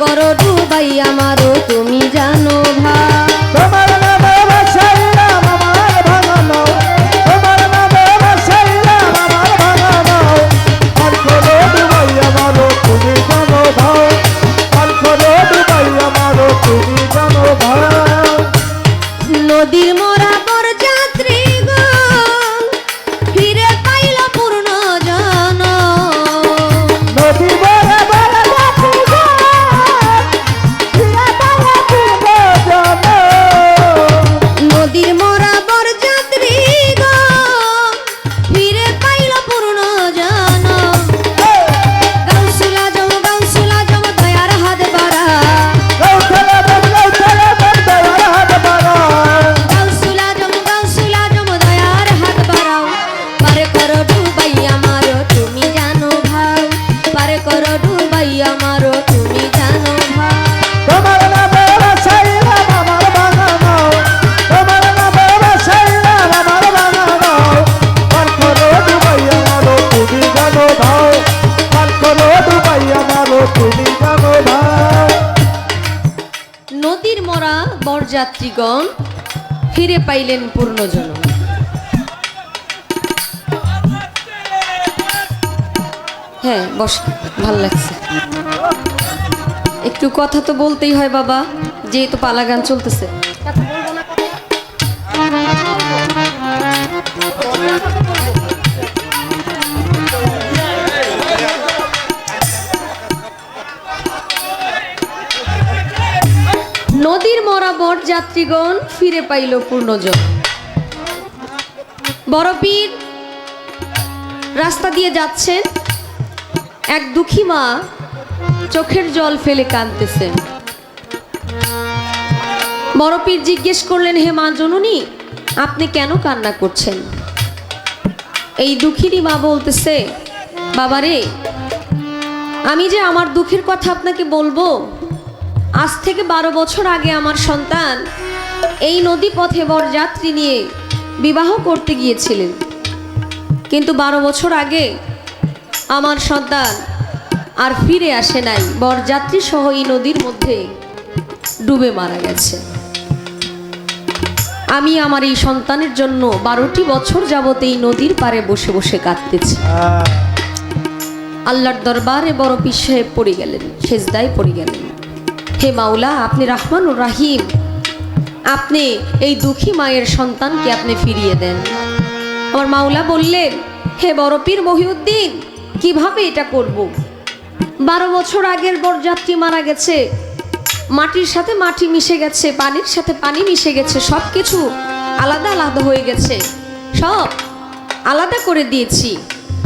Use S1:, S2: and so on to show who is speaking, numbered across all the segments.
S1: করো নদীর মরা বরযাত্রীগণ ফিরে পাইলেন পূর্ণজন হ্যাঁ বস, ভালো লাগছে। একটু কথা তো বলতেই হয় বাবা, যেহেতু পালা গান চলতেছে। যাত্রীগণ ফিরে পাইল পূর্ণজন। বড়পীর রাস্তা দিয়ে যাচ্ছেন। এক দুঃখী মা চোখের জল ফেলে কাঁদতেছেন। বড়পীর জিজ্ঞেস করলেন, হে মা জননী, আপনি কেন কান্না করছেন? এই দুঃখিনী মা বলতেছে, বাবারে, আমি যে আমার দুঃখের কথা আপনাকে বলব আজ থেকে বারো বছর আগে আমার সন্তান এই নদী পথে বরযাত্রী নিয়ে বিবাহ করতে গিয়েছিলেন। কিন্তু বারো বছর আগে আমার সন্তান আর ফিরে আসে নাই। বরযাত্রী সহ এই নদীর মধ্যে ডুবে মারা গেছে। আমি আমার এই সন্তানের জন্য বারোটি বছর যাবত এই নদীর পারে বসে বসে কাঁদতেছি। আল্লাহর দরবারে বড় পীর সাহেব পড়ে গেলেন, সেজদায় পড়ে গেলেন। হে মাওলা, আপনি রাহমানুর রাহিম। আপনি এই দুঃখী মায়ের সন্তানকে আপনি ফিরিয়ে দেন। আমার মাওলা বললেন, হে বড় পীর মহিউদ্দিন, কীভাবে এটা করব? বারো বছর আগের বরযাত্রী মারা গেছে। মাটির সাথে মাটি মিশে গেছে, পানির সাথে পানি মিশে গেছে সব কিছু আলাদা আলাদা হয়ে গেছে। সব আলাদা করে দিয়েছি।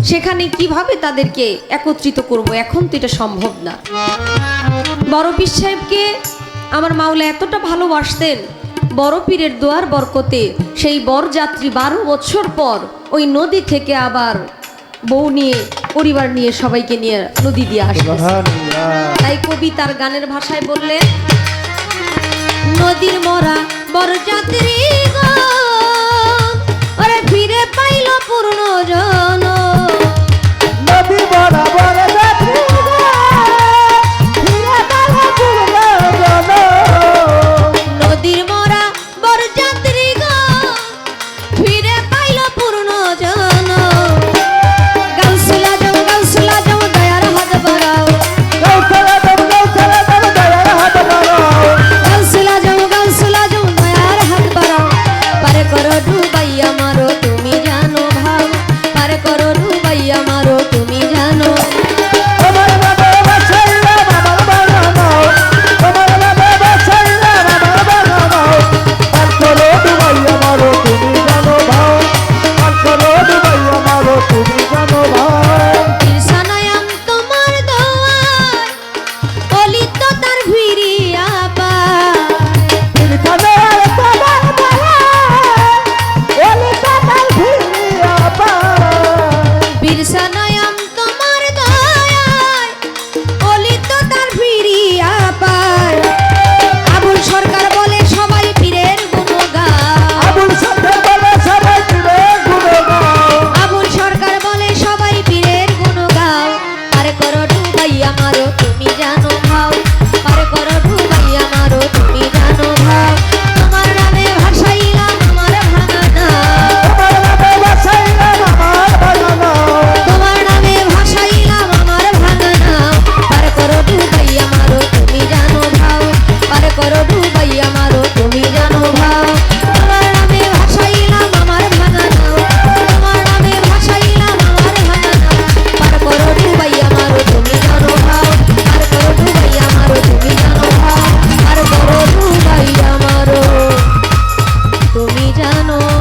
S1: সেখানে কীভাবে তাদেরকে একত্রিত করব? এখন তো এটা সম্ভব না। বড় পীর সাহেবকে আমার মাওলা এতটা ভালোবাসতেন বড় পীরের দোয়ার বরকতে। সেই বরযাত্রী বারো বছর পর ওই নদী থেকে আবার বউ নিয়ে পরিবার নিয়ে সবাইকে নিয়ে নদী দিয়ে আসবে তাই কবি তার গানের ভাষায় বললেন নদীর মরা বরযাত্রী ওরে ফিরে পাইল পূর্ণ জানো